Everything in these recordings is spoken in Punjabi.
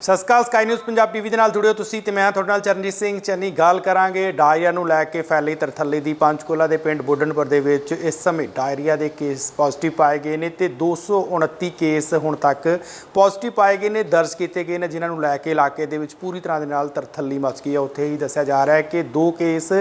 Sat Sri Akal sky news Punjab TV ਦੇ ਨਾਲ ਜੁੜਿਓ ਤੁਸੀਂ ਤੇ ਮੈਂ ਤੁਹਾਡੇ ਨਾਲ ਚਰਨਜੀਤ ਸਿੰਘ। ਚੰਨੀ, ਗੱਲ ਕਰਾਂਗੇ ਡਾਇਰੀਆ ਨੂੰ ਲੈ ਕੇ ਫੈਲੀ ਤਰਥੱਲੇ ਦੀ। ਪੰਚਕੋਲਾ ਦੇ ਪਿੰਡ ਬੋਡਨਪੁਰ ਦੇ ਵਿੱਚ ਇਸ ਸਮੇਂ ਡਾਇਰੀਆ ਦੇ ਕੇਸ ਪੋਜ਼ਿਟਿਵ ਪਾਏ ਗਏ ਨੇ ਤੇ 229 ਕੇਸ ਹੁਣ ਤੱਕ ਪੋਜ਼ਿਟਿਵ ਪਾਏ ਗਏ ਨੇ, ਦਰਜ ਕੀਤੇ ਗਏ ਨੇ, ਜਿਨ੍ਹਾਂ ਨੂੰ ਲੈ ਕੇ ਇਲਾਕੇ ਦੇ ਵਿੱਚ ਪੂਰੀ ਤਰ੍ਹਾਂ ਦੇ ਨਾਲ ਤਰਥੱਲੀ ਮਚ ਗਈ ਹੈ। ਉੱਥੇ ਹੀ ਦੱਸਿਆ ਜਾ ਰਿਹਾ ਹੈ ਕਿ ਦੋ ਕੇਸ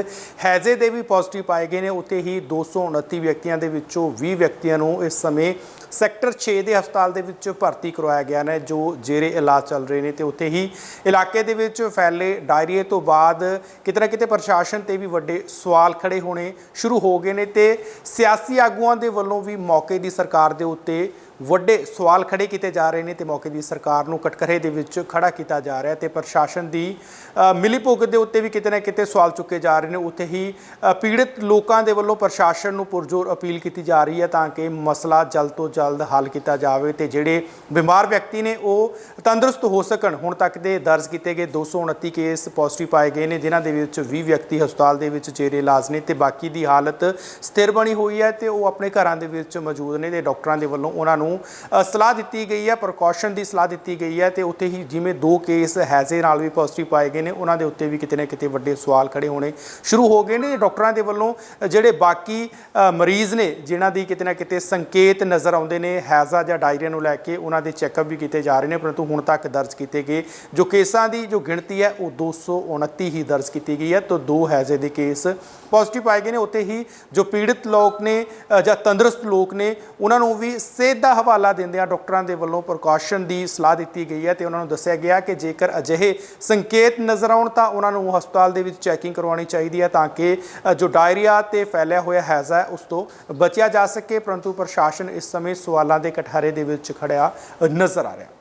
ਹੈਜ਼ੇ ਦੇ ਵੀ ਪੋਜ਼ਿਟਿਵ ਪਾਏ ਗਏ ਨੇ, ਉੱਥੇ ਹੀ 229 ਵਿਅਕਤੀਆਂ ਦੇ ਵਿੱਚੋਂ 20 ਵਿਅਕਤੀਆਂ ਨੂੰ ਇਸ ਸਮੇਂ ਸੈਕਟਰ 6 ਦੇ ਹਸਪਤਾਲ ਦੇ ਵਿੱਚ ਭਰਤੀ ਕਰਵਾਇਆ ਗਿਆ ਨੇ, ਜੋ ਜੇਰੇ ਇਲਾਜ ਚੱਲ ਰਹੇ ਨੇ। ਤੇ ਉੱਥੇ ਹੀ ਇਲਾਕੇ ਦੇ ਵਿੱਚ ਫੈਲੇ ਡਾਇਰੀਏ ਤੋਂ ਬਾਅਦ ਕਿਤੇ ਨਾ ਕਿਤੇ ਪ੍ਰਸ਼ਾਸਨ ਤੇ ਵੀ ਵੱਡੇ ਸਵਾਲ ਖੜੇ ਹੋਣੇ ਸ਼ੁਰੂ ਹੋ ਗਏ ਨੇ ਤੇ ਸਿਆਸੀ ਆਗੂਆਂ ਦੇ ਵੱਲੋਂ ਵੀ ਮੌਕੇ ਦੀ ਸਰਕਾਰ ਦੇ ਉੱਤੇ ਵੱਡੇ ਸਵਾਲ ਖੜੇ ਕੀਤੇ ਜਾ ਰਹੇ ਨੇ ਤੇ ਮੌਕੇ ਦੀ ਸਰਕਾਰ ਨੂੰ ਕਟਕਰੇ ਦੇ ਵਿੱਚ ਖੜਾ ਕੀਤਾ ਜਾ ਰਿਹਾ ਤੇ ਪ੍ਰਸ਼ਾਸਨ ਦੀ ਅ, ਮਿਲੀਭੁਗਤ ਦੇ ਉੱਤੇ ਵੀ ਕਿਤੇ ਨਾ ਕਿਤੇ ਸਵਾਲ ਚੁੱਕੇ ਜਾ ਰਹੇ ਨੇ। ਉੱਥੇ ਹੀ ਪੀੜਤ ਲੋਕਾਂ ਦੇ ਵੱਲੋਂ ਪ੍ਰਸ਼ਾਸਨ ਨੂੰ ਪੁਰਜ਼ੋਰ ਅਪੀਲ ਕੀਤੀ ਜਾ ਰਹੀ ਹੈ ਤਾਂ ਕਿ ਮਸਲਾ ਜਲਦ ਤੋਂ ਜਲਦ ਹੱਲ ਕੀਤਾ ਜਾਵੇ ਤੇ ਜਿਹੜੇ ਬਿਮਾਰ ਵਿਅਕਤੀ ਨੇ ਉਹ ਤੰਦਰੁਸਤ ਹੋ ਸਕਣ। ਹੁਣ ਤੱਕ ਦੇ ਦਰਜ ਕੀਤੇ ਗਏ 229 ਕੇਸ ਪੋਜ਼ਿਟਿਵ ਪਾਏ ਗਏ ਨੇ ਜਿਨ੍ਹਾਂ ਦੇ ਵਿੱਚ 20 ਵਿਅਕਤੀ ਹਸਪਤਾਲ ਦੇ ਵਿੱਚ ਜੇਰੇ ਇਲਾਜ ਨੇ ਤੇ ਬਾਕੀ ਦੀ ਹਾਲਤ ਸਥਿਰ ਬਣੀ ਹੋਈ ਹੈ ਤੇ ਉਹ ਆਪਣੇ ਘਰਾਂ ਦੇ ਵਿੱਚ ਮੌਜੂਦ ਨੇ ਤੇ ਡਾਕਟਰਾਂ ਦੇ ਵੱਲੋਂ ਉਹਨਾਂ ਨੂੰ ਅ, ਸਲਾਹ ਦਿੱਤੀ ਗਈ ਹੈ ਪ੍ਰੀਕਾਸ਼ਨ ਦੀ ਸਲਾਹ ਦਿੱਤੀ ਗਈ ਹੈ ਤੇ ਉੱਥੇ ਹੀ ਜਿਵੇਂ ਦੋ ਕੇਸ ਹੈਜ਼ੇ ਨਾਲ ਵੀ ਪੋਜ਼ਿਟਿਵ ਪਾਏ ਗਏ ਨੇ ਉਹਨਾਂ ਦੇ ਉੱਤੇ ਵੀ ਕਿਤੇ ਨਾ ਕਿਤੇ ਵੱਡੇ ਸਵਾਲ ਖੜੇ ਹੋਣੇ ਸ਼ੁਰੂ ਹੋ ਗਏ ਨੇ। ਡਾਕਟਰਾਂ ਦੇ ਵੱਲੋਂ ਜਿਹੜੇ ਬਾਕੀ ਮਰੀਜ਼ ਨੇ ਜਿਨ੍ਹਾਂ ਦੀ ਕਿਤੇ ਨਾ ਕਿਤੇ ਸੰਕੇਤ ਨਜ਼ਰ ਆਉਂਦੇ ਨੇ ਹੈਜ਼ਾ ਜਾਂ ਡਾਇਰੀਆ ਨੂੰ ਲੈ ਕੇ ਉਹਨਾਂ ਦੇ ਚੈੱਕਅਪ ਵੀ ਕੀਤੇ ਜਾ ਰਹੇ ਨੇ ਪਰੰਤੂ ਹੁਣ ਤੱਕ ਦਰਜ ਕੀਤੇ ਗਏ ਜੋ ਕੇਸਾਂ ਦੀ ਜੋ ਗਿਣਤੀ ਹੈ ਉਹ 229 ਹੀ ਦਰਜ ਕੀਤੀ ਗਈ ਹੈ ਤਾਂ ਦੋ ਹੈਜ਼ੇ ਦੇ ਕੇਸ ਪੋਜ਼ਿਟਿਵ ਪਾਏ ਗਏ ਨੇ। ਉੱਥੇ ਹੀ ਜੋ ਪੀੜਤ ਲੋਕ ਨੇ ਜਾਂ ਤੰਦਰੁਸਤ ਲੋਕ ਨੇ ਉਹਨਾਂ ਨੂੰ ਵੀ ਸਿਹਤ ਦਾ ਹਵਾਲਾ ਦਿੰਦਿਆਂ ਡਾਕਟਰਾਂ ਦੇ ਵੱਲੋਂ ਪ੍ਰਕਾਸ਼ਨ ਦੀ ਸਲਾਹ ਦਿੱਤੀ ਗਈ ਹੈ ਤੇ ਉਹਨਾਂ ਨੂੰ ਦੱਸਿਆ ਗਿਆ ਕਿ ਜੇਕਰ ਅਜਿਹੇ ਸੰਕੇਤ ਨਜ਼ਰ ਆਉਣ ਤਾਂ ਉਹਨਾਂ ਨੂੰ ਹਸਪਤਾਲ ਦੇ ਵਿੱਚ ਚੈਕਿੰਗ ਕਰਵਾਉਣੀ ਚਾਹੀਦੀ ਹੈ ਤਾਂ ਕਿ ਜੋ ਡਾਇਰੀਆ ਤੇ ਫੈਲਿਆ ਹੋਇਆ ਹੈਜ਼ਾ ਹੈ ਉਸ ਤੋਂ ਬਚਿਆ ਜਾ ਸਕੇ, ਪਰੰਤੂ ਪ੍ਰਸ਼ਾਸਨ ਇਸ ਸਮੇਂ ਸਵਾਲਾਂ ਦੇ ਕਠਾਰੇ ਦੇ ਵਿੱਚ ਖੜਿਆ ਨਜ਼ਰ ਆ ਰਿਹਾ।